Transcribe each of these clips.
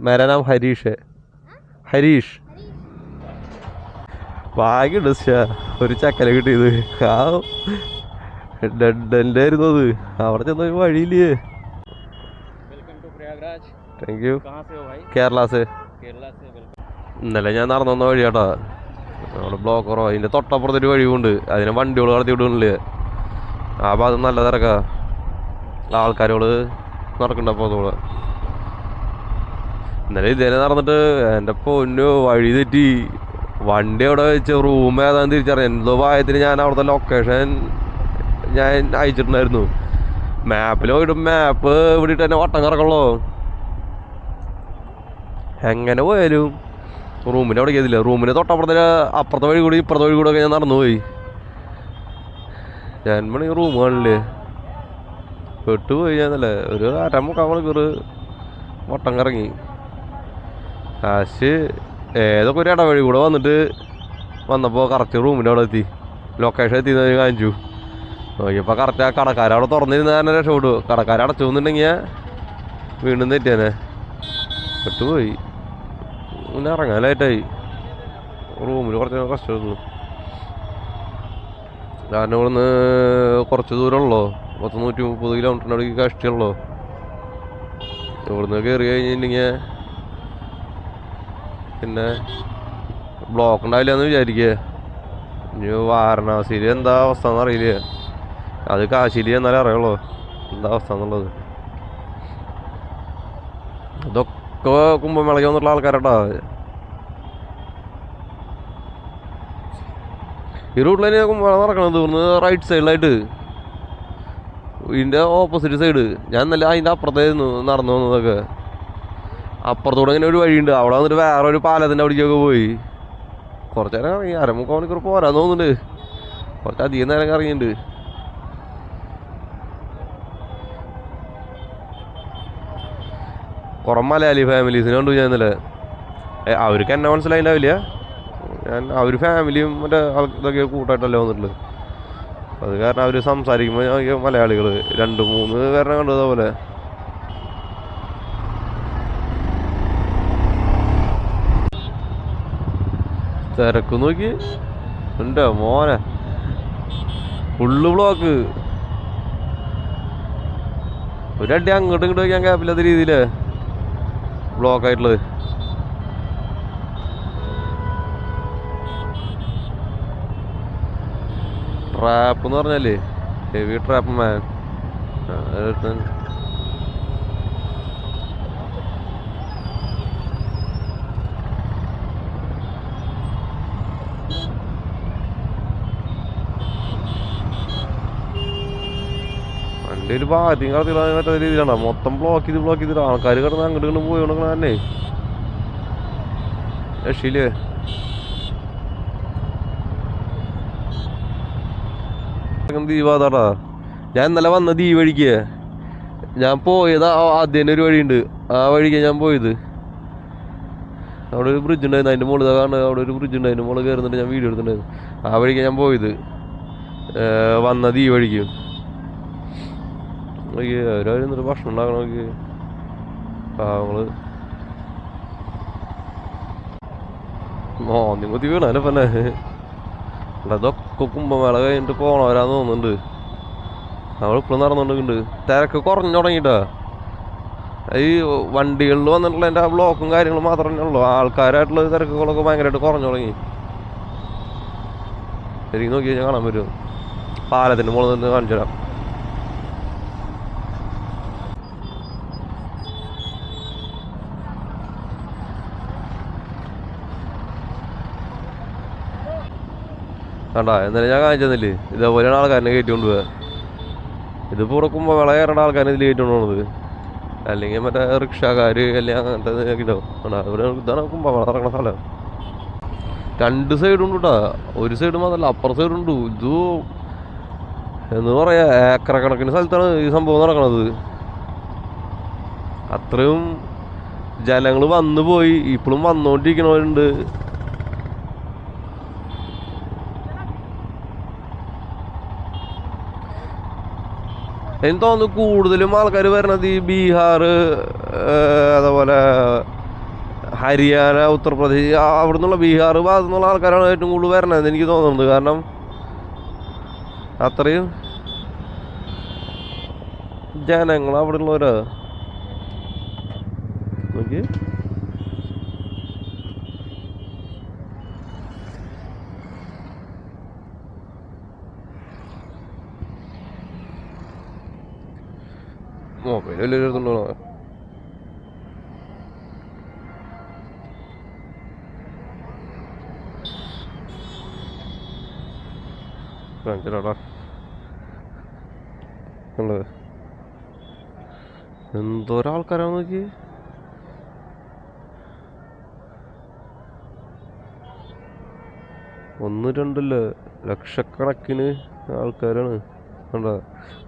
മേരാ നാം ഹരീഷ് ഹരീഷ് ഭാഗ്യമുണ്ട് ശ്ശെ. ഒരു ചക്കല കിട്ടിയത് ആ ഡെഡൻ്റെ ആയിരുന്നു അത് അവിടെ ചെന്ന ഒരു വഴിയില്ലേ welcome to Prayagraj thank you कहाँ से हो भाई കേരളാസ് केरला से वेलकम ഇന്നലെ ഞാൻ നടന്നു വന്ന വഴി കേട്ടാ അവിടെ ബ്ലോക്ക് കുറവാ അതിൻ്റെ തൊട്ടപ്പുറത്തൊരു വഴിയുണ്ട് അതിനെ വണ്ടികൾ കടത്തി വിടുന്നില്ലേ ആ ഭാഗത്ത് നല്ല തിരക്കാ ആൾക്കാരുകൾ നടക്കണ്ട പോത്തോള് ഇന്നലെ ഇതേനെ നടന്നിട്ട് എന്റെ പൊന്നു വഴി തെറ്റി. വണ്ടി അവിടെ വെച്ച് റൂം ഏതാന്ന് തിരിച്ചറിയാം എന്തോ ഭാഗത്തിന് ഞാൻ അവിടുത്തെ ലൊക്കേഷൻ ഞാൻ അയച്ചിട്ടുണ്ടായിരുന്നു. മാപ്പിൽ പോയിട്ട് മാപ്പ് ഇവിടെ ഇട്ട് തന്നെ വട്ടം കറക്കണല്ലോ. എങ്ങനെ പോയാലും റൂമിന്റെ അവിടെ ചെയ്തില്ല റൂമിന് തൊട്ടപ്പുറത്തെ അപ്പുറത്തെ വഴി കൂടി ഇപ്പുറത്തെ വഴി കൂടെ ഒക്കെ ഞാൻ നടന്നു പോയി ഞാൻ മണി റൂം കാണില്ലേ? പെട്ടുപോയി ഞാനല്ലേ ഒരു അരമുക്കാൽ മണിക്കൂർ വട്ടം കറങ്ങി. കാശ് ഏതൊക്കെ ഒരു ഇടവഴി കൂടെ വന്നിട്ട് വന്നപ്പോൾ കറക്റ്റ് റൂമിന്റെ അവിടെ എത്തി. ലൊക്കേഷൻ എത്തി എന്ന് കാണിച്ചു. നോക്കിയപ്പോൾ കറക്റ്റ് ആ കടക്കാരവിടെ തുറന്നിരുന്ന തന്നെ രക്ഷപ്പെട്ടു. കടക്കാർ അടച്ചു എന്നുണ്ടെങ്കിൽ വീണ്ടും തെറ്റിയാനെ. പെട്ടുപോയി. പിന്നെ ഇറങ്ങാൻ ലേറ്റായി റൂമിൽ കുറച്ച് റെസ്റ്റ് കാരണം ഇവിടുന്ന് കുറച്ച് ദൂരമുള്ളോ? പത്ത് നൂറ്റി മുപ്പത് കിലോമീറ്ററിന്റെ അടുക്ക് കഷ്ടിയുള്ളോ? ഇവിടുന്ന് കയറി കഴിഞ്ഞിട്ടുണ്ടെങ്കിൽ പിന്നെ ബ്ലോക്ക് ഉണ്ടാവില്ല എന്ന് വിചാരിക്കുക ഇനി വാരണാസിയിൽ എന്താ അവസ്ഥ എന്ന് അറിയില്ല. അത് കാശിയിൽ എന്നാലേ അറിയുള്ളൂ എന്താ അവസ്ഥ എന്നുള്ളത്. ഇതൊക്കെ കുംഭമേളയ്ക്ക് വന്നിട്ടുള്ള ആൾക്കാരട്ടാ. ഈ റൂട്ടിൽ തന്നെ കുംഭമേള നടക്കണത് ഇവിടുന്ന് റൈറ്റ് സൈഡിലായിട്ട് ഇതിന്റെ ഓപ്പോസിറ്റ് സൈഡ് ഞാൻ നല്ല അതിന്റെ അപ്പുറത്തായിരുന്നു നടന്നു വന്നതൊക്കെ. അപ്പുറത്തൂടെ ഇങ്ങനെ ഒരു വഴിയുണ്ട്. അവിടെ വന്നിട്ട് വേറെ ഒരു പാലത്തിന്റെ അവിടേക്കൊക്കെ പോയി. കുറച്ച് നേരം ഇറങ്ങി അരമുക്കാൽ മണിക്കൂർ പോരാൻ തോന്നുന്നുണ്ട്. കുറച്ച് അധികം നേരം ഇറങ്ങിയിട്ടുണ്ട് കുറേ മലയാളി ഫാമിലീസിനെ കണ്ടു ഞാൻ ഇന്നലെ. അവർക്ക് എന്നെ മനസ്സിലായിണ്ടാവില്ല. ഞാൻ അവർ ഫാമിലിയും മറ്റേ ഇതൊക്കെ കൂട്ടായിട്ടല്ലേ വന്നിട്ടുള്ളത്. അത് കാരണം അവർ സംസാരിക്കുമ്പോൾ മലയാളികൾ രണ്ട് മൂന്ന് പേരെ കണ്ടതുപോലെ തിരക്ക് നോക്കി. ഉണ്ട് മോനെ. ഫുള്ള് ബ്ലോക്ക് ഒരു ഒരടി അങ്ങോട്ടും ഇങ്ങോട്ടും വയ്ക്കാൻ ക്യാപ്പില്ലാത്ത രീതിയിൽ ബ്ലോക്ക് ആയിട്ടുള്ളത്. ട്രാപ്പ് എന്ന് പറഞ്ഞാലേ ഹെവി ട്രാപ്പ് മാൻ വണ്ടി ഒരു ഭാഗ്യം കടത്തിടാൻ പറ്റാത്ത രീതിയിലാണ്? മൊത്തം ബ്ലോക്ക് ചെയ്ത് ബ്ലോക്ക് ചെയ്തിട്ട് ആൾക്കാർ കിടന്ന് അങ്ങോട്ട് ഇങ്ങോട്ട് പോയി കൊടുക്കണ തന്നെ. രക്ഷയില്ലേ ദീപാതാടാ ഞാൻ ഇന്നലെ വന്ന ദീപ വഴിക്ക് ഞാൻ പോയത് ആദ്യം ഒരു വഴിയുണ്ട്. ആ വഴിക്ക് ഞാൻ പോയത്. അവിടെ ഒരു ബ്രിഡ്ജ് ഉണ്ടായിരുന്നു. അതിന്റെ മുകളിൽ കാണുക അവിടെ ഒരു ബ്രിഡ്ജ് ഉണ്ടായിരുന്നു മുകളിൽ കയറുന്നുണ്ട്. ഞാൻ വീഡിയോ എടുത്തിട്ടുണ്ടായിരുന്നു. ആ വഴിക്ക് ഞാൻ പോയത്. വന്ന ഈ വഴിക്ക്. നോക്കി അവരവർ എന്നിട്ട് ഭക്ഷണം ഉണ്ടാക്കണം നോക്കി പാവങ്ങൾ മോന്നി കുത്തി വീണല്ലേ പിന്നെ അല്ല ഇതൊക്കെ കുംഭമേള കഴിഞ്ഞിട്ട് പോണവരാന്ന് തോന്നുന്നുണ്ട്. നമ്മളിപ്പോഴും നടന്നുകൊണ്ടിരിക്കുന്നുണ്ട്. തിരക്ക് കുറഞ്ഞു തുടങ്ങിട്ടാ ഈ വണ്ടികളിൽ വന്നിട്ടുള്ള എന്റെ ആ ബ്ലോക്കും കാര്യങ്ങളും മാത്രമേ ഉള്ളൂ. ആൾക്കാരായിട്ടുള്ള തിരക്കുകളൊക്കെ ഭയങ്കരമായിട്ട് കുറഞ്ഞു തുടങ്ങി. ശരിക്കും നോക്കി കഴിഞ്ഞാൽ കാണാൻ പറ്റും. പാലത്തിന്റെ മുകളിൽ നിന്ന് കാണിച്ചു തരാം കണ്ടാ എന്നാലും ഞാൻ കാണിച്ചു തന്നില്ലേ ഇതേപോലെയാണ് ആൾക്കാരനെ കയറ്റി പോവുക ഇതിപ്പോൾ ഉറക്കുമ്പോൾ വിള കയറേണ്ട ആൾക്കാരെ ഇതിൽ കയറ്റി കൊണ്ടുപോകുന്നത് അല്ലെങ്കിൽ മറ്റേ റിക്ഷക്കാർ അല്ലെങ്കിൽ അങ്ങനത്തെ ഇതാവും കണ്ടാ ഇവിടെ ഇതാണ് വിള ഇറങ്ങണ സ്ഥലം. രണ്ട് സൈഡും ഉണ്ട് കേട്ടാ ഒരു സൈഡ് മാത്രമല്ല അപ്പുറ സൈഡും ഉണ്ട്. ഇത് എന്ന് പറയാ ഏക്കറ കണക്കിന് സ്ഥലത്താണ് ഈ സംഭവം നടക്കണത്. അത്രയും ജനങ്ങൾ വന്നു പോയി ഇപ്പോഴും വന്നുകൊണ്ടിരിക്കണവരുണ്ട് എനിക്ക് തോന്നുന്നു കൂടുതലും ആൾക്കാർ വരണത് ഈ ബീഹാർ അതുപോലെ ഹരിയാന ഉത്തർപ്രദേശ് അവിടെ നിന്നുള്ള ബീഹാർ ഭാഗത്തു നിന്നുള്ള ആൾക്കാരാണ് ഏറ്റവും കൂടുതൽ വരണതെന്ന് എനിക്ക് തോന്നുന്നത് കാരണം അത്രയും ജനങ്ങൾ അവിടെ ഉള്ളവരാ നോക്കി മൊബൈൽ വലിയ എടുത്തുണ്ടോ കാണിച്ചടാ കണ്ടത് എന്തോരാൾക്കാരാ നോക്കി. ഒന്ന് രണ്ടല്ല ലക്ഷക്കണക്കിന് ആൾക്കാരാണ്. കണ്ട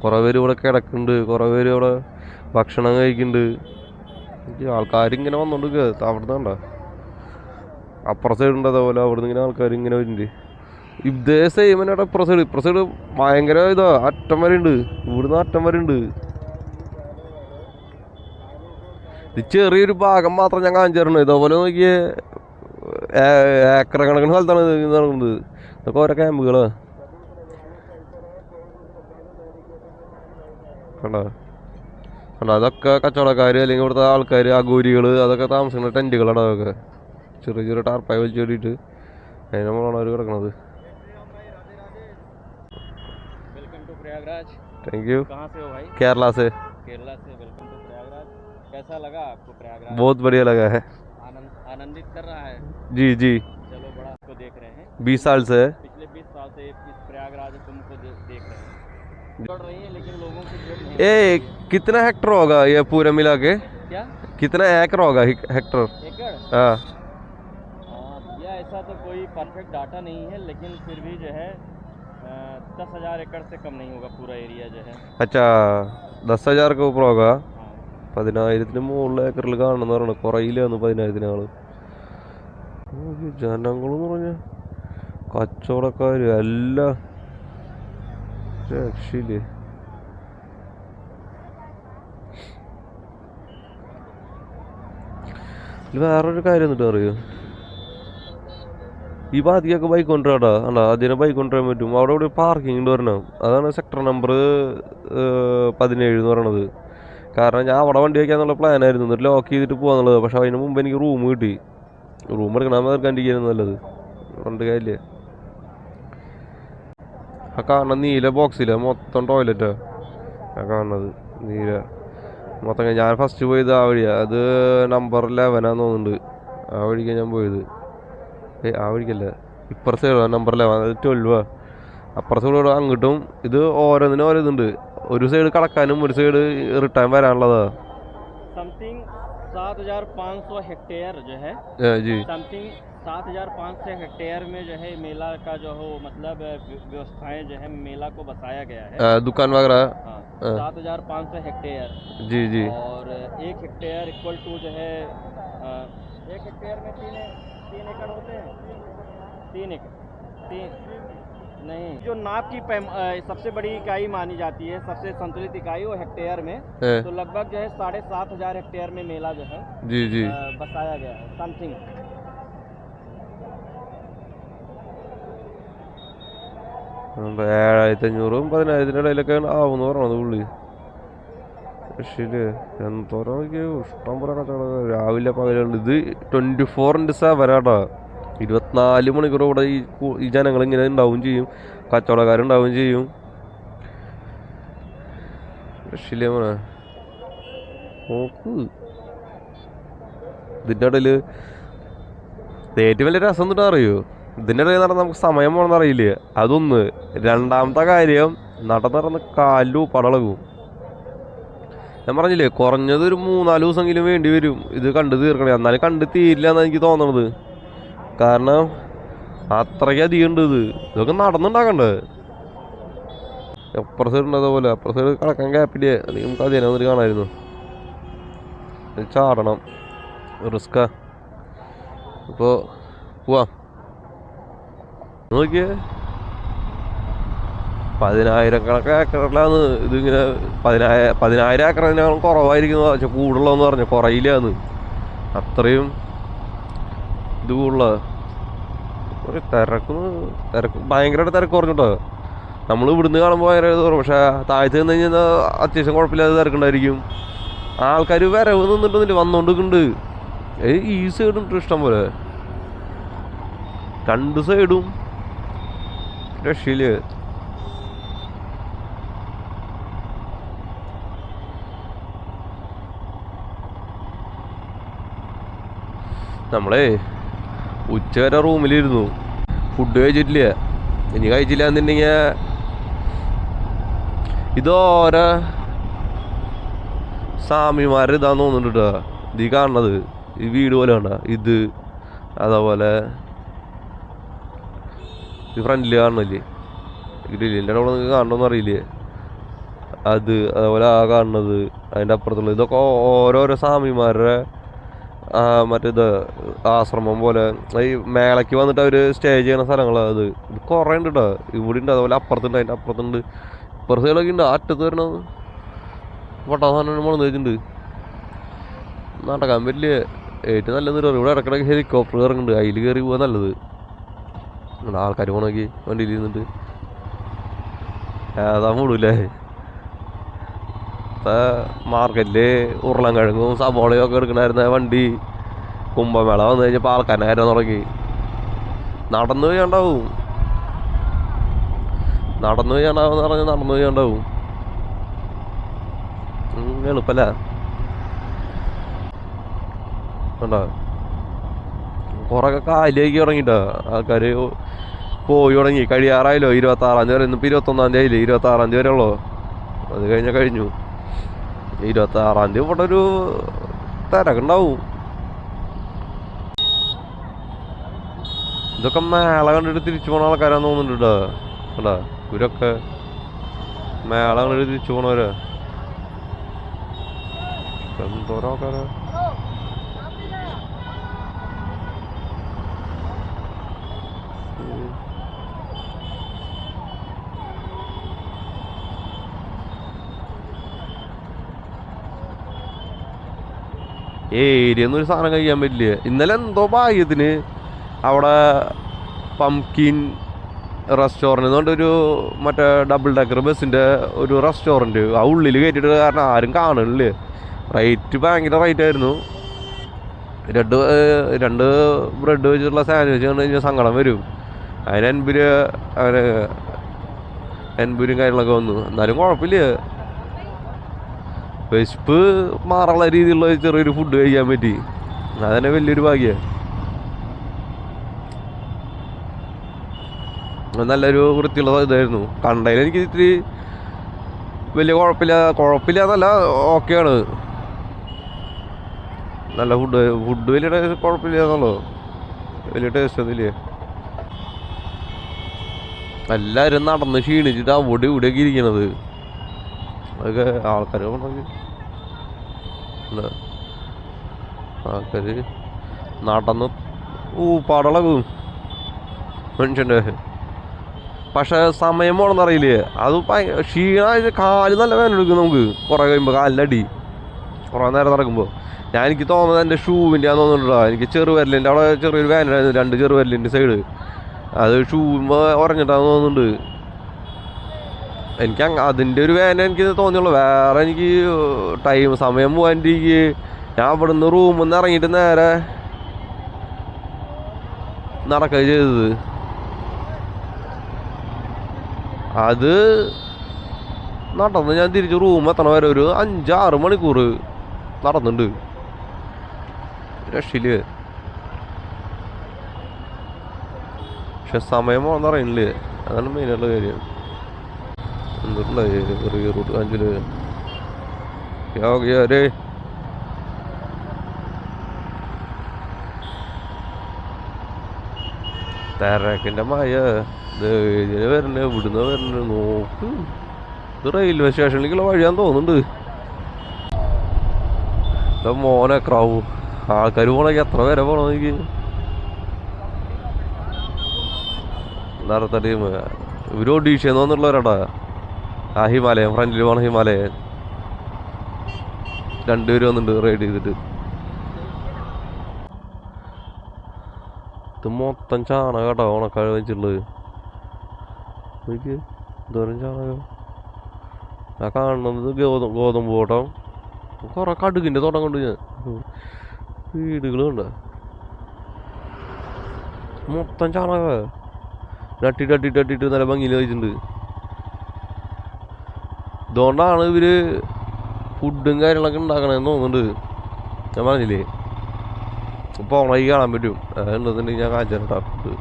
കുറേ പേര് ഇവിടെ കിടക്കുന്നുണ്ട് കുറേ പേര് ഇവിടെ ഭക്ഷണം കഴിക്കുന്നുണ്ട്. ആൾക്കാരിങ്ങനെ വന്നോണ്ട് അവിടുന്ന് കണ്ടോ? അപ്പുറ സൈഡ് ഉണ്ട് അതേപോലെ അവിടുന്ന് ഇങ്ങനെ ആൾക്കാർ ഇങ്ങനെ വരുന്നുണ്ട്. ഇതേ സെയിം തന്നെ ഇപ്പുറ സൈഡ് ഇപ്പുറ സൈഡ് ഭയങ്കര ഇതാ അറ്റം വരെ ഉണ്ട്. ഇവിടുന്ന് അറ്റം വരെ ഉണ്ട്. ഇത് ചെറിയൊരു ഭാഗം മാത്രം ഞാൻ കാണിച്ചു ഇതേപോലെ നോക്കിയേ ഏക്കറ കണക്കിന് സ്ഥലത്താണ് ഇത് നടക്കുന്നത്. ഇതൊക്കെ ഓരോ ക്യാമ്പുകളാ കണ്ടോ കണ്ടോ അതൊക്കെ കച്ചവടക്കാർ അല്ലെങ്കിൽ ഇവിടുത്തെ ആൾക്കാർ അഗോരികൾ അതൊക്കെ താമസിക്കുന്ന ടെൻറ്റുകളാണ് അതൊക്കെ ചെറിയ ചെറിയ ടാർപ്പായി വലിച്ചു കയറിയിട്ട് അതിൻ്റെ മുകളാണ് അവർ കിടക്കണത് welcome to Prayagraj thank you कहाँ से हो भाई കേരള से केरला से वेलकम टू प्रयागराज कैसा लगा आपको प्रयागराज बहुत बढ़िया लगा है आनंद आनंदित कर रहा है जी जी चलो बड़ा आपको देख रहे हैं बीस साल से है पिछले 20 साल से इस प्रयागराज कुंभ को दे, देख रहे हैं बढ़ रही है लेकिन लोगों की भीड़ नहीं ए कितना हेक्टर होगा ये पूरा मिला के क्या कितना एकड़ होगा हिक- हेक्टर एकड़ हाँ हाँ भैया ऐसा तो कोई परफेक्ट डाटा नहीं है लेकिन फिर भी जो है दस हजार एकड़ से कम नहीं होगा पूरा एरिया जो है अच्छा दस हजार के ऊपर होगा हाँ പതിനായിരത്തിന് മുകളിൽ ഏക്കറിൽ കാണുന്ന പറയണ കുറയില്ലാന്ന് പതിനായിരത്തിന് ആള് നോക്ക് ജനങ്ങളെന്ന് പറഞ്ഞ കച്ചവടക്കാര് എല്ലാം രക്ഷയില്ലേ ഇതിൽ വേറൊരു കാര്യം എന്നിട്ട് അറിയോ ഈ പാതിയൊക്കെ ബൈക്ക് കൊണ്ടുവരാടാ. അല്ല അതിനെ ബൈക്ക് കൊണ്ടുവരാൻ പറ്റും. അവിടെ ഇവിടെ പാർക്കിംഗ് വരണം അതാണ് സെക്ടർ നമ്പർ പതിനേഴ് എന്ന് പറയണത്. കാരണം ഞാൻ അവിടെ വണ്ടി വയ്ക്കാന്നുള്ള പ്ലാനായിരുന്നു എന്നിട്ട് ലോക്ക് ചെയ്തിട്ട് പോകാന്നുള്ളത് പക്ഷെ അതിന് മുമ്പ് എനിക്ക് റൂം കിട്ടി. റൂം എടുക്കണം തീർക്കാണ്ടിരിക്കുന്നു നല്ലത്. പണ്ട് കാര്യമില്ല ആ കാണുന്ന നീല ബോക്സില്ല മൊത്തം ടോയ്ലറ്റാ ആ കാണുന്നത്. നീല. മൊത്തം ഞാൻ ഫസ്റ്റ് പോയത് ആ വഴിയാണ് അത് നമ്പർ ലെവനാന്ന് തോന്നുന്നുണ്ട്. ആ വഴിക്കാണ് ഞാൻ പോയത്. ഏ ആ വഴിക്കല്ല. ഇപ്പുറത്തെ നമ്പർ ലെവൻ അത് ട്വൽവാ അപ്പുറത്തെ കൂടെ അങ്ങോട്ടും ഇത് ഓരോന്നിനും ഓരോ ഇതുണ്ട്. ഒരു സൈഡ് കടക്കാനും ഒരു സൈഡ് റിട്ടേൺ വരാനുള്ളതാ. സംതിങ് സാത് ഹെക്ടെയർ ജോ ഹെ? ജി. സംതിങ് सात हज़ार पाँच सौ हेक्टेयर में जो है मेला का जो हो मतलब व्यवस्थाएँ जो है मेला को बसाया गया है। ആ, दुकान वगैरह? हाँ। सात हज़ार पाँच सौ हेक्टेयर। जी जी। और एक हेक्टेयर इक्वल टू जो है अ, एक हेक्टेयर में तीन तीन एकड़ होते हैं। तीन एकड़। तीन। नहीं। जो नाप की अ, सबसे बड़ी इकाई मानी जाती है सबसे संतुलित इकाई वो हेक्टेयर में। तो लगभग जो है साढ़े सात हज़ार हेक्टेयर में मेला जो है जी जी। बसाया गया है। समथिंग। ഏഴായിരത്തി അഞ്ഞൂറും പതിനായിരത്തിന്റെ ഇടയിലൊക്കെ ആവുമെന്ന് പറയണത് പുള്ളി. പക്ഷേ എന്തോരം ഇഷ്ടം പോലെ കച്ചവടം രാവിലെ പകലുണ്ട്. ഇത് ട്വന്റി ഫോർ ഇന്റു സെവൻ ആട്ടാ. ഇരുപത്തിനാല് മണിക്കൂർ ഇവിടെ ഈ ഈ ജനങ്ങൾ ഇങ്ങനെ ഉണ്ടാവും ചെയ്യും. കച്ചവടക്കാരുണ്ടാവും ചെയ്യും. രക്ഷില്ലേ മോനെ? നോക്ക്. ഇതിന്റെ ഇടയിൽ ഏറ്റവും വലിയ രസം എന്നിട്ട് അറിയോ ഇതിന്റെ ഇടയിൽ നടന്ന് നമുക്ക് സമയം പോകണമെന്ന് അറിയില്ല? അതൊന്ന് രണ്ടാമത്തെ കാര്യം നടന്ന് നടന്ന് കാലു പടളകും ഞാൻ പറഞ്ഞില്ലേ കുറഞ്ഞത് ഒരു മൂന്നാൽ ദിവസമെങ്കിലും വേണ്ടി വരും. ഇത് കണ്ടു തീർക്കണേ. എന്നാലും കണ്ടു തീരില്ല എന്നാണ് എനിക്ക് തോന്നണത്. കാരണം അത്രയ്ക്കധികം ഉണ്ട് ഇത്. ഇതൊക്കെ നടന്നുണ്ടാക്കണ്ടേ? അപ്പുറ സൈഡ് ഉണ്ട് അതുപോലെ. അപ്പുറ സൈഡ് കിടക്കാൻ ഗ്യാപ്പില്ലേ അത് നമുക്ക് അതിനെ വന്നിട്ട് കാണാമായിരുന്നു. ചാടണം. റിസ്ക്കാ. ഇപ്പോൾ പോവാം. നോക്കിയേ. പതിനായിരം കണക്ക് ഏക്കറിലാണ് ഇതിങ്ങനെ പതിനായിരം പതിനായിരം ഏക്കറിനേക്കാളും കുറവായിരിക്കുന്നു. പക്ഷെ കൂടുതലെന്ന് പറഞ്ഞു കുറയില്ലാന്ന്. അത്രയും ഇത് കൂടുതല ഒരു തിരക്ക് തിരക്ക് ഭയങ്കരമായിട്ട് തിരക്ക് കുറഞ്ഞിട്ടോ. നമ്മൾ ഇവിടുന്ന് കാണുമ്പോൾ ഭയങ്കര കുറവ് പക്ഷേ താഴത്ത് നിന്ന് കഴിഞ്ഞാൽ അത്യാവശ്യം കുഴപ്പമില്ലാതെ തിരക്കുണ്ടായിരിക്കും. ആൾക്കാർ വരവ് നിന്നിട്ടൊന്നുമില്ല വന്നുകൊണ്ടിരിക്കുന്നുണ്ട് ഈ സൈഡും ഇഷ്ടം പോലെ. രണ്ട് സൈഡും രക്ഷയില്ല നമ്മളേ ഉച്ച വരെ റൂമിലിരുന്നു. ഫുഡ് കഴിച്ചിട്ടില്ല. ഇനി കഴിച്ചില്ല എന്നുണ്ടെങ്കിൽ ഇതോരോ സ്വാമിമാരുടെ ഇതാന്ന് തോന്നുന്നുണ്ട് കേട്ടോ ഇത് കാണുന്നത്. ഈ വീട് പോലെ കണ്ട ഇത്? അതേപോലെ ഈ ഫ്രണ്ടിൽ കാണണില്ലേ ഗ്രില്ലിന്റെ അവിടെ നിങ്ങൾക്ക് കാണണമെന്ന് അറിയില്ലേ? അത് അതുപോലെ ആ കാണുന്നത് അതിന്റെ അപ്പുറത്തുള്ള ഇതൊക്കെ ഓരോരോ സ്വാമിമാരുടെ മറ്റേത് ആശ്രമം പോലെ. ഈ മേളയ്ക്ക് വന്നിട്ട് അവർ സ്റ്റേ ചെയ്യുന്ന സ്ഥലങ്ങളാണ് ഇത് കുറേ ഉണ്ട് കേട്ടോ ഇവിടെ ഉണ്ട് അതുപോലെ അപ്പുറത്തുണ്ട് അതിന്റെ അപ്പുറത്തുണ്ട്. ഇപ്പുറത്ത് ഉണ്ട് അറ്റത്ത് വരണത്. പൊട്ടാ സാധനം മുളന്ന് വെച്ചിട്ടുണ്ട്. നടക്കാൻ പറ്റില്ല? ഏറ്റവും നല്ലത് ഇതാ. ഇവിടെ ഇടക്കിടക്ക് ഹെലികോപ്റ്റർ ഇറങ്ങുന്നുണ്ട്. അതിൽ കയറി പോകാൻ നല്ലത്. ആൾക്കാർ പോണോക്കി വണ്ടിയിൽ ഇരുന്നിട്ട് ഏതാ മൂടൂലേ മാർക്കറ്റിൽ ഉരുളൻകിഴങ്ങും സബോളയും ഒക്കെ എടുക്കണായിരുന്ന വണ്ടി. കുംഭമേള വന്നു കഴിഞ്ഞപ്പോൾ ആൾക്കാരെ കയറാൻ തുടങ്ങി. നടന്നു പോയാണ്ടാവും. നടന്നു പോയാണ്ടാവും എന്ന് പറഞ്ഞാൽ നടന്നു പോയാണ്ടാവും. ഉം, എളുപ്പല്ല? കണ്ടോ കുറൊക്കെ കാലിലേക്ക് തുടങ്ങിട്ടോ ആൾക്കാർ പോയി തുടങ്ങി. കഴിയാറായല്ലോ ഇരുപത്തി ആറാം തീയതി വരെ. ഇന്നിപ്പോൾ ഇരുപത്തൊന്നാം തീയതി ആയില്ലേ ഇരുപത്തി ആറാം തീയതി വരെ ഉള്ളൂ? അത് കഴിഞ്ഞാൽ കഴിഞ്ഞു. ഇരുപത്തി ആറാം തീയതി ഇവിടെ ഒരു തിരക്കുണ്ടാവും. ഇതൊക്കെ മേള കണ്ടിട്ട് തിരിച്ചു പോണ ആൾക്കാരാന്ന് തോന്നുന്നുണ്ട് കേട്ടോ ഇവരൊക്കെ മേള കണ്ടിട്ട് തിരിച്ചു പോണവരാ. എന്തോരോ ആൾക്കാരാ. ഏരിയ ഒരു സാധനം കഴിക്കാൻ പറ്റില്ല. ഇന്നലെ എന്തോ ഭാഗ്യത്തിന് അവിടെ പംകിൻ റെസ്റ്റോറന്റ് എന്ന് ഒരു മറ്റേ ഡബിൾ ഡെക്കർ ബസ്സിന്റെ ഒരു റെസ്റ്റോറന്റ് ആ ഉള്ളിൽ കയറ്റിയിട്ട് കാരണം ആരും കാണണില്ല റേറ്റ് ഭയങ്കര റേറ്റ് ആയിരുന്നു. രണ്ട് രണ്ട് ബ്രെഡ് വെച്ചിട്ടുള്ള സാൻഡ്വിച്ച് കണ്ടു കഴിഞ്ഞാൽ സങ്കടം വരും. അതിന് അവർ അങ്ങനെ രൂപയും കാര്യങ്ങളൊക്കെ വന്നു. എന്നാലും കുഴപ്പമില്ല. വിശപ്പ് മാറുള്ള രീതിയിലുള്ള ചെറിയൊരു ഫുഡ് കഴിക്കാൻ പറ്റി. അതന്നെ വലിയൊരു ഭാഗ്യ. നല്ലൊരു വൃത്തിയുള്ള ഇതായിരുന്നു. കണ്ടതിൽ എനിക്ക് ഇത്തിരി വലിയ കുഴപ്പമില്ല. കുഴപ്പമില്ല എന്നല്ല ഓക്കെയാണ്. നല്ല ഫുഡ് ഫുഡ് വലിയ കുഴപ്പമില്ല എന്നുള്ളൂ വലിയ ടേസ്റ്റ് ഒന്നുമില്ല. എല്ലാവരും നടന്ന് ക്ഷീണിച്ചിട്ട് അവിടെ ഇവിടെയൊക്കെ ഇരിക്കണത്. അതൊക്കെ ആൾക്കാർ കൊണ്ടെങ്കിൽ ആൾക്കാർ നടന്ന് ഊപ്പാടളകും മനുഷ്യന്റെ പക്ഷെ സമയം പോണെന്നറിയില്ലേ അത് ക്ഷീണമായിട്ട് കാൽ നല്ല വേദന എടുക്കും നമുക്ക്. കുറേ കഴിയുമ്പോൾ കാലിലടി കുറേ നേരം നടക്കുമ്പോൾ ഞാൻ എനിക്ക് തോന്നുന്നത് എന്റെ ഷൂവിന്റെ ആണെന്ന് തോന്നുന്നുണ്ടോ? എനിക്ക് ചെറുവിരലിന്റെ അവിടെ ചെറിയൊരു വേനലായിരുന്നു രണ്ട് ചെറുവിരലിന്റെ സൈഡ് അത് ചൂമ്പോ ഉറഞ്ഞിട്ടാന്ന് തോന്നുന്നുണ്ട്. എനിക്ക് അതിന്റെ ഒരു വേന എനിക്ക് തോന്നിയുള്ളൂ. വേറെ എനിക്ക് ടൈം സമയം പോകാൻ ഞാൻ അവിടുന്ന് റൂമിൽ നിന്ന് ഇറങ്ങിയിട്ട് നേരെ നടക്കുക ചെയ്തത്. അത് നടന്ന് ഞാൻ തിരിച്ച് റൂം എത്തണ വരെ ഒരു അഞ്ചാറ് മണിക്കൂർ നടന്നുണ്ട് രക്ഷയിൽ പക്ഷെ സമയം പോകാൻ അറിയണില്ലേ അതാണ് മെയിനുള്ള കാര്യം. എന്തുണ്ടായി ചെറിയ റൂട്ട് തിരക്കിന്റെ മായ. വരണ? ഇവിടുന്ന് വരണ? നോക്ക്. ഇത് റെയിൽവേ സ്റ്റേഷനിലേക്കുള്ള വഴിയാന്ന് തോന്നുന്നുണ്ട്. മോനെ ക്രൗ. ആൾക്കാർ പോണെങ്കിൽ എത്ര വരെ പോണം നേരത്തെ ടീം ഇവർ ഒഡീഷന്ന് വന്നിട്ടുള്ളവരാടാ ആ ഹിമാലയൻ ഫ്രണ്ടിൽ പോണ ഹിമാലയൻ. രണ്ടുപേരും വന്നിട്ടുണ്ട് റൈഡ് ചെയ്തിട്ട്. ഇത് മൊത്തം ചാണകം കേട്ടോ ഉണക്കാൻ വെച്ചിട്ടുള്ളത്. നോക്കിയേ എന്തോരം ചാണകം? ആ കാണുന്നത് ഗോതമ്പ് ഗോതമ്പ് തോട്ടം. കുറെ കടുകിന്റെ തോട്ടം കണ്ടു ഞാൻ. വീടുകളുണ്ട് മൊത്തം ചാണക നട്ടിട്ട് അട്ടിട്ട് അട്ടിട്ട് നല്ല ഭംഗിയിൽ വെച്ചിട്ടുണ്ട് ഇതുകൊണ്ടാണ് ഇവർ ഫുഡും കാര്യങ്ങളൊക്കെ ഉണ്ടാക്കണമെന്ന് തോന്നുന്നുണ്ട്. ഞാൻ പറഞ്ഞില്ലേ? ഇപ്പോൾ ഓണായി കാണാൻ പറ്റും. അതുണ്ടെന്നുണ്ടെങ്കിൽ ഞാൻ കാണിച്ചു തരാം ഫുഡ്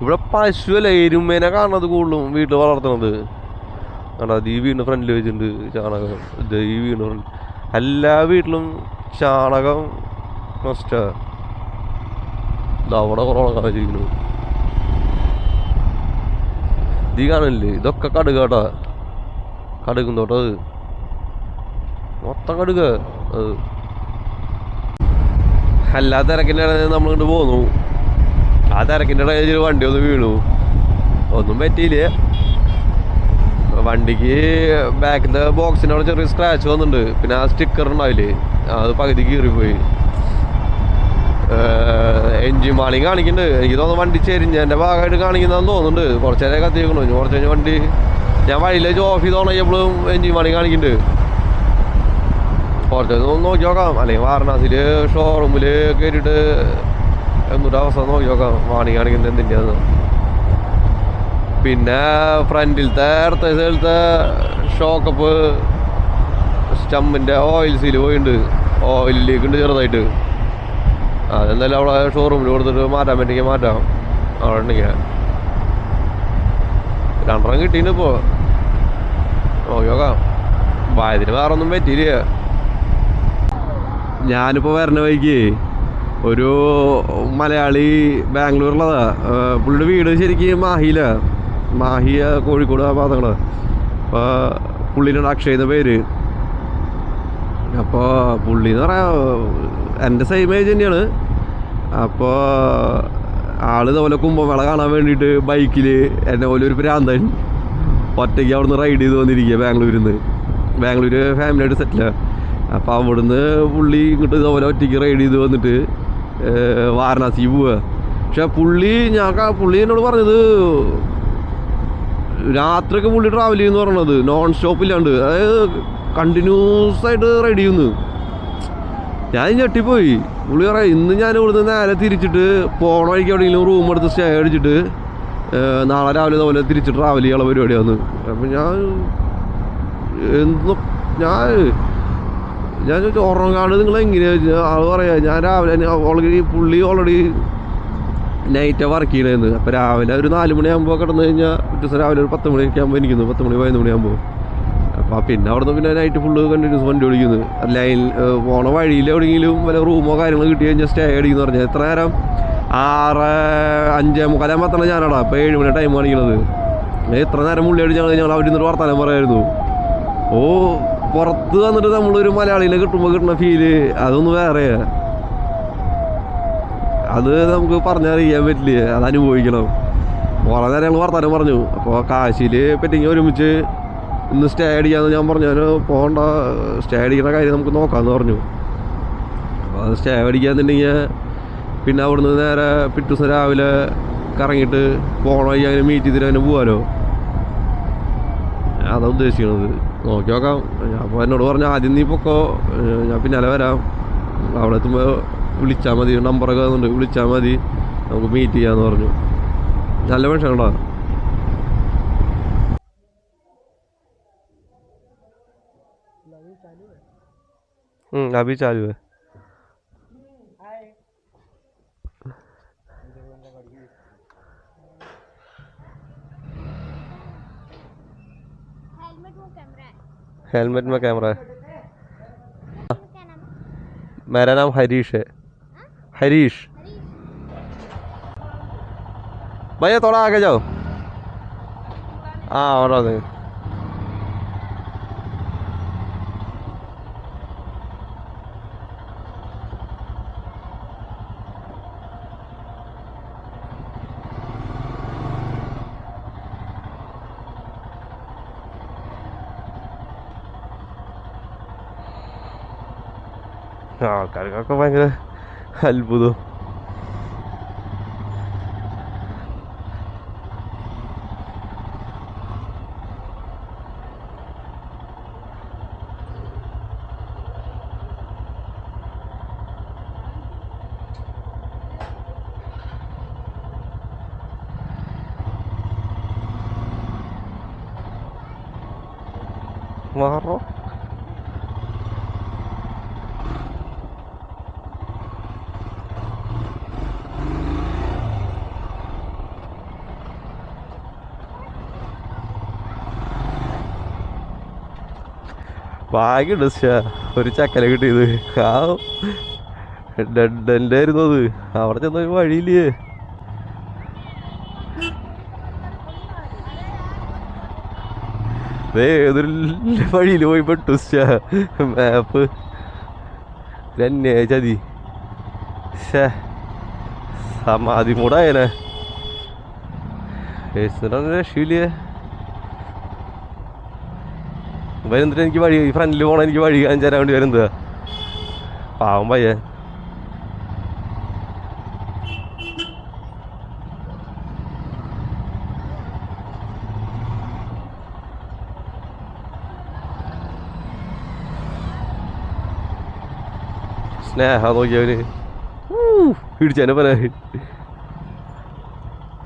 ഇവിടെ പശു അല്ല എരുമേനെ കാണുന്നത് കൂടുതലും വീട്ടിൽ വളർത്തണത് കണ്ടാ ഈ ഫ്രണ്ടിൽ വെച്ചിട്ടുണ്ട് ചാണകം. ഈ വീടിന്റെ എല്ലാ വീട്ടിലും ചാണകം മസ്റ്റാ അവിടെ കുറേ ഉണക്കാൻ ഇത് കാണില്ലേ? ഇതൊക്കെ കടുക് കേട്ടാ കടുകും തോട്ടത് മൊത്തം കടുക അത്. എല്ലാ തിരക്കിന്റെ ഇടയിൽ നമ്മളിങ്ങോട്ട് പോന്നു. ആ തിരക്കിന്റെ ഇടയിൽ വണ്ടി ഒന്ന് വീണു. ഒന്നും പറ്റിയില്ല? വണ്ടിക്ക് ബാക്കിന്റെ ബോക്സിന്റെ അവിടെ ചെറിയ സ്ക്രാച്ച് വന്നിട്ടുണ്ട്. പിന്നെ ആ സ്റ്റിക്കർ ഉണ്ടാവില്ലേ? അത് പകുതി കീറിപ്പോയി എൻജിൻ മാളിയും കാണിക്കുന്നുണ്ട്. എനിക്ക് തോന്നുന്നു വണ്ടി ചെരിഞ്ഞതിന്റെ ഭാഗമായിട്ട് കാണിക്കുന്നതെന്ന് തോന്നുന്നുണ്ട്. കുറച്ച് നേരം കത്തിയേക്കണു. ഇനി കുറച്ച് വണ്ടി ഞാൻ വഴിയിലേക്ക് ഓഫ് ചെയ്ത് തുടങ്ങിയപ്പോഴും എൻജിൻ മാളി കാണിക്കുന്നുണ്ട്. കുറച്ച് ഒന്ന് നോക്കി നോക്കാം. അല്ലെങ്കിൽ വാരണാസിയിൽ ഷോറൂമിൽ കയറിയിട്ട് എന്നിട്ട് അവസ്ഥ നോക്കി നോക്കാം. വാണി കാണിക്കുന്നത് എന്തിന്റെയാന്ന് പിന്നെ ഫ്രണ്ടിലത്തെ അടുത്ത സൈഡിലത്തെ ഷോക്കപ്പ് സ്റ്റമ്മിന്റെ ഓയിൽ സീൽ പോയിട്ടുണ്ട് ഓയിലിലേക്ക് ഉണ്ട് ചെറുതായിട്ട്. അതെന്തായാലും അവിടെ ഷോറൂമിൽ കൊടുത്തിട്ട് മാറ്റാൻ പറ്റിയെങ്കിൽ മാറ്റാം. അവിടെ ഉണ്ടെങ്കിൽ. രണ്ടെണ്ണം കിട്ടിയിട്ടുണ്ട് ഇപ്പോൾ നോക്കി നോക്കാം. ഭയത്തിന് വേറെ ഒന്നും പറ്റിയില്ല. ഞാനിപ്പോൾ വരണ വഴിക്ക് ഒരു മലയാളി ബാംഗ്ലൂരിലതാ. പുള്ളിയുടെ വീട് ശരിക്കും മാഹിയില. മാഹിയ കോഴിക്കോട് ആ ഭാഗങ്ങൾ അപ്പോൾ പുള്ളീനോട് അക്ഷയ് പേര്. അപ്പോൾ പുള്ളി എന്ന് പറയാ എന്റെ സെയിം ഏജ് തന്നെയാണ്. അപ്പോൾ ആൾ ഇതുപോലെ കുംഭമേള കാണാൻ വേണ്ടിയിട്ട് ബൈക്കിൽ എന്നെ പോലെ ഒരു പ്രാന്തൻ ഒറ്റയ്ക്ക് അവിടുന്ന് റൈഡ് ചെയ്ത് വന്നിരിക്കുക ബാംഗ്ലൂരിൽ നിന്ന് ബാംഗ്ലൂർ ഫാമിലിയായിട്ട് സെറ്റിലാണ് അപ്പോൾ അവിടുന്ന് പുള്ളി ഇങ്ങോട്ട് ഇതുപോലെ ഒറ്റയ്ക്ക് റൈഡ് ചെയ്ത് വന്നിട്ട് വാരണാസിക്ക് വാരണാസി പോവുക പക്ഷെ പുള്ളി ഞാൻ പുള്ളി എന്നോട് പറഞ്ഞത് രാത്രിയൊക്കെ പുള്ളി ട്രാവൽ ചെയ്യുന്നു പറയണത് നോൺ സ്റ്റോപ്പ് ഇല്ലാണ്ട്. അതായത് കണ്ടിന്യൂസ് ആയിട്ട് റൈഡ് ചെയ്യുന്നു. ഞാൻ ഞെട്ടിപ്പോയി. പുള്ളി പറയാം ഇന്ന് ഞാൻ ഇവിടുന്ന് നേരെ തിരിച്ചിട്ട് പോണ വഴിക്ക് എവിടെയെങ്കിലും റൂം എടുത്ത് സ്റ്റേ അടിച്ചിട്ട് നാളെ രാവിലെ ഇതുപോലെ തിരിച്ച് ട്രാവൽ ചെയ്യാനുള്ള പരിപാടിയാണ് അപ്പം ഞാൻ എന്തോ ഞാൻ ഞാൻ ചോദിച്ചു ഉറങ്ങാണ്ട് നിങ്ങൾ എങ്ങനെയാ ആൾ പറയാ ഞാൻ രാവിലെ ഓൾറെഡി പുള്ളി ഓൾറെഡി നൈറ്റ് വർക്ക് അപ്പോൾ രാവിലെ ഒരു നാല് മണിയാകുമ്പോൾ കിടന്നു കഴിഞ്ഞാൽ ദിവസം രാവിലെ ഒരു പത്ത് മണിയൊക്കെ ആകുമ്പോൾ എനിക്കുന്നു പത്ത് മണി പതിനൊന്ന് മണിയാകുമ്പോൾ അപ്പോൾ പിന്നെ അവിടുന്ന് പിന്നെ നൈറ്റ് ഫുള്ള് കണ്ടിന്യൂസ് വണ്ടി ഓടിക്കുന്നു. ലൈൻ പോണ വഴിയിൽ എവിടെയെങ്കിലും വല്ല റൂമോ കാര്യങ്ങളോ കിട്ടി കഴിഞ്ഞാൽ സ്റ്റേ അടിക്കുന്നു പറഞ്ഞാൽ എത്ര നേരം? ആറ് അഞ്ച് മുക്കാലാകുമ്പോൾ ഞാനടാ. ഇപ്പോൾ ഏഴ് മണി ടൈം കാണിക്കുന്നത് എത്ര നേരം മുള്ളി അടിച്ചാൽ ഞങ്ങൾ അവിടെ നിന്നൊരു വർത്താനം പറയായിരുന്നു. ഓ പുറത്ത് വന്നിട്ട് നമ്മളൊരു മലയാളിനെ കിട്ടുമ്പോൾ കിട്ടുന്ന ഫീൽ അതൊന്ന് വേറെയാ. അത് നമുക്ക് പറഞ്ഞറിയാൻ പറ്റില്ല? അത് അനുഭവിക്കണം. കുറേ നേരം ഞങ്ങൾ വർത്താനം പറഞ്ഞു. അപ്പോൾ കാശിയിൽ പറ്റിങ്ങി ഒരുമിച്ച് ഇന്ന് സ്റ്റേ അടിക്കാമെന്ന് ഞാൻ പറഞ്ഞു. ഞാൻ പോകണ്ട സ്റ്റേ അടിക്കുന്ന കാര്യം നമുക്ക് നോക്കാമെന്ന് പറഞ്ഞു. അപ്പോൾ അത് സ്റ്റേ അടിക്കാന്നുണ്ടെങ്കിൽ പിന്നെ അവിടുന്ന് നേരെ പിറ്റേ ദിവസം രാവിലെ കറങ്ങിയിട്ട് പോകണ വഴി അങ്ങനെ മീറ്റ് ചെയ്തിട്ട് അങ്ങനെ പോകാമല്ലോ ഞാൻ ഉദ്ദേശിക്കുന്നത് നോക്കി നോക്കാം. അപ്പോൾ എന്നോട് പറഞ്ഞു ആദ്യം നീ പൊക്കോ. ഞാൻ പിന്നാലെ വരാം. അവിടെ എത്തുമ്പോൾ വിളിച്ചാൽ മതി നമ്പറൊക്കെ തന്നിട്ടുണ്ട് വിളിച്ചാൽ മതി നമുക്ക് മീറ്റ് ചെയ്യാമെന്ന് പറഞ്ഞു നല്ല മനുഷ്യൻ കേട്ടോ हम्म अभी चालू है हेलमेट वो कैमरा है हेलमेट में कैमरा है क्या नाम है मेरा नाम हरीश है हरीश हरीश भैया थोड़ा आगे जाओ हाँ और देंगे ആൾക്കാർക്കൊക്കെ ഭയങ്കര قلبه ده. مره ഭാഗ്യമുണ്ട്. ഒരു ചക്കല കിട്ടിയത്. ആ ഡെഡന്റെ ആയിരുന്നു അത്. അവിടെ ചെന്ന വഴിയില്ലേ ഏതൊരു വഴിയിൽ പോയി പെട്ടു. മാപ്പ്. തന്നെ ചതി. സമാധി മൂടായനെ. രക്ഷയില്ലേ വരുന്നിട്ട് എനിക്ക് വഴി ഈ ഫ്രണ്ടിൽ പോകണം എനിക്ക് വഴി കാണിച്ചു തരാൻ വേണ്ടി വരുന്നത്. പാവം പയ്യേ സ്നേഹ നോക്കിയവന്. ഇടിച്ചെന്നെ പോലെ.